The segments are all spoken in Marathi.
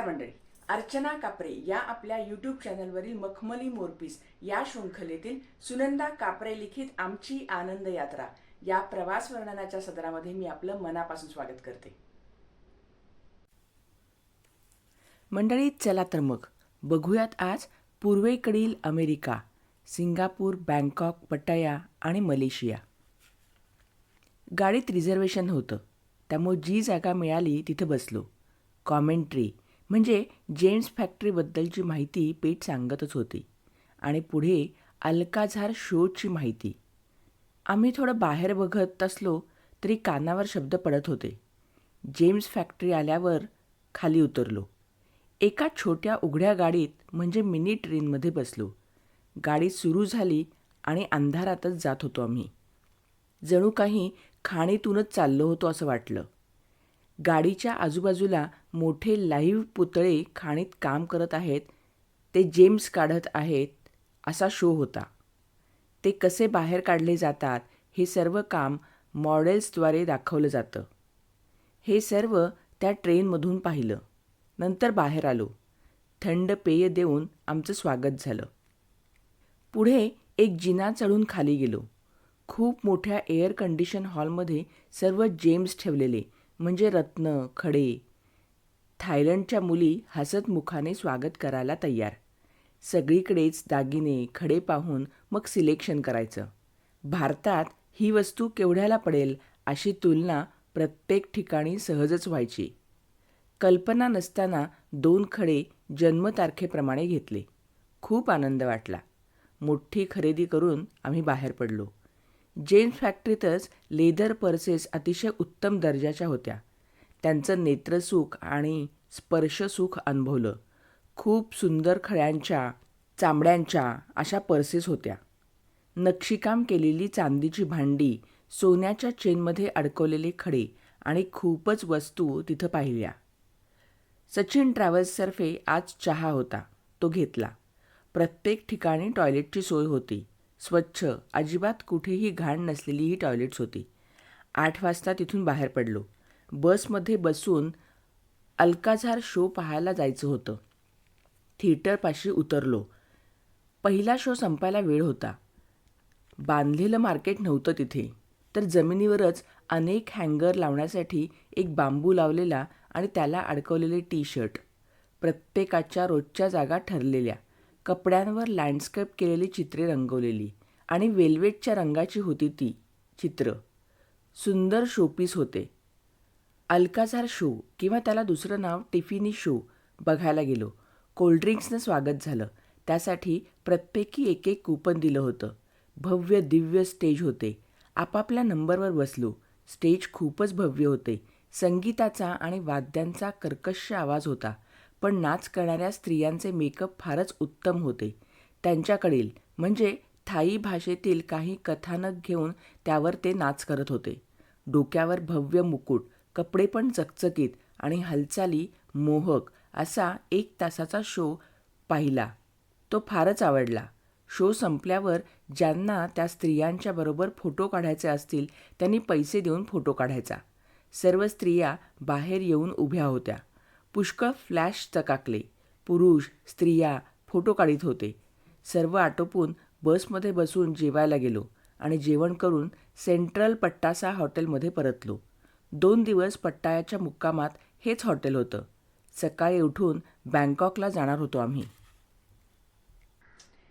नमस्कार मंडळी. अर्चना कापरे या आपल्या यूट्यूब चॅनलवरील मखमली मोरपीस या शृंखलेतील सुनंदा कापरे लिखित आमची आनंद यात्रा या प्रवास वर्णनाच्या सदरामध्ये मी आपलं मनापासून स्वागत करते. मंडळी चला तर मग. बघूयात आज पूर्वेकडील अमेरिका सिंगापूर बँकॉक पटाया आणि मलेशिया. गाडीत रिझर्वेशन होतं. त्यामुळे जी जागा मिळाली तिथं बसलो. कॉमेंट्री म्हणजे जेम्स फॅक्टरीबद्दलची माहिती पेट सांगतच होती. आणि पुढे अल्काझार शोची माहिती. आम्ही थोडं बाहेर बघत असलो तरी कानावर शब्द पडत होते. जेम्स फॅक्टरी आल्यावर खाली उतरलो. एका छोट्या उघड्या गाडीत म्हणजे मिनी ट्रेनमध्ये बसलो. गाडी सुरू झाली आणि अंधारातच जात होतो आम्ही. जणू काही खाणीतूनच चाललो होतो असं वाटलं. गाडीच्या आजूबाजूला मोठे लाईव्ह पुतळे खाणीत काम करत आहेत. ते जेम्स काढत आहेत असा शो होता. ते कसे बाहेर काढले जातात हे सर्व काम मॉडेल्सद्वारे दाखवलं जातं. हे सर्व त्या ट्रेनमधून पाहिलं. नंतर बाहेर आलो. थंड पेय देऊन आमचं स्वागत झालं. पुढे एक जिना चढून खाली गेलो. खूप मोठ्या एअर कंडिशन हॉलमध्ये सर्व जेम्स ठेवलेले. म्हणजे रत्न खडे. थायलंडच्या मुली हसतमुखाने स्वागत करायला तयार. सगळीकडेच दागिने खडे पाहून मग सिलेक्शन करायचं. भारतात ही वस्तू केवढ्याला पडेल अशी तुलना प्रत्येक ठिकाणी सहजच व्हायची. कल्पना नसताना दोन खडे जन्मतारखेप्रमाणे घेतले. खूप आनंद वाटला. मोठी खरेदी करून आम्ही बाहेर पडलो. जेम्स फॅक्टरीतच लेदर पर्सेस अतिशय उत्तम दर्जाच्या होत्या. त्यांचं नेत्रसुख आणि स्पर्शसुख अनुभवलं. खूप सुंदर खड्यांच्या चांबड्यांच्या अशा पर्सेस होत्या. नक्षीकाम केलेली चांदीची भांडी सोन्याच्या चेनमध्ये अडकवलेले खडे आणि खूपच वस्तू तिथं पाहिल्या. सचिन ट्रॅव्हल्सतर्फे आज चहा होता. तो घेतला. प्रत्येक ठिकाणी टॉयलेटची सोय होती. स्वच्छ. अजिबात कुठेही घाण नसलेली ही टॉयलेट्स होती. आठ वाजता तिथून बाहेर पडलो. बसमध्ये बसून अल्काझार शो पाहायला जायचं होतं. थिएटरपाशी उतरलो. पहिला शो संपायला वेळ होता. बांधलेलं मार्केट नव्हतं तिथे. तर जमिनीवरच अनेक हँगर लावण्यासाठी एक बांबू लावलेला आणि त्याला अडकवलेले टी शर्ट प्रत्येकाच्या रोजच्या जागा ठरलेल्या. कपड्यांवर लँडस्केप केलेली चित्रे रंगवलेली आणि वेल्वेटच्या रंगाची होती ती चित्र. सुंदर शोपीस होते. अल्काझार शो किंवा त्याला दुसरं नाव टिफिनी शो बघायला गेलो. कोल्ड्रिंक्सनं स्वागत झालं. त्यासाठी प्रत्येकी एक एक कूपन दिलं होतं. भव्य दिव्य स्टेज होते. आपापल्या नंबरवर बसलो. स्टेज खूपच भव्य होते. संगीताचा आणि वाद्यांचा कर्कश आवाज होता. पण नाच करणाऱ्या स्त्रियांचे मेकअप फारच उत्तम होते. त्यांच्याकडील म्हणजे थाई भाषेतील काही कथानक घेऊन त्यावर ते नाच करत होते. डोक्यावर भव्य मुकुट कपडे पण चकचकीत आणि हालचाली मोहक असा एक तासाचा शो पाहिला. तो फारच आवडला. शो संपल्यावर ज्यांना त्या स्त्रियांच्या बरोबर फोटो काढायचे असतील त्यांनी पैसे देऊन फोटो काढायचा. सर्व स्त्रिया बाहेर येऊन उभ्या होत्या. पुष्कळ फ्लॅश चकाकले. पुरुष स्त्रिया फोटो काढीत होते. सर्व आटोपून बसमध्ये बसून जेवायला गेलो आणि जेवण करून सेंट्रल पट्टासा हॉटेलमध्ये परतलो. दोन दिवस पट्टायाच्या मुक्कामात हेच हॉटेल होतं. सकाळी उठून बँकॉकला जाणार होतो आम्ही.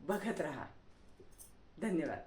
बघत राहा. धन्यवाद.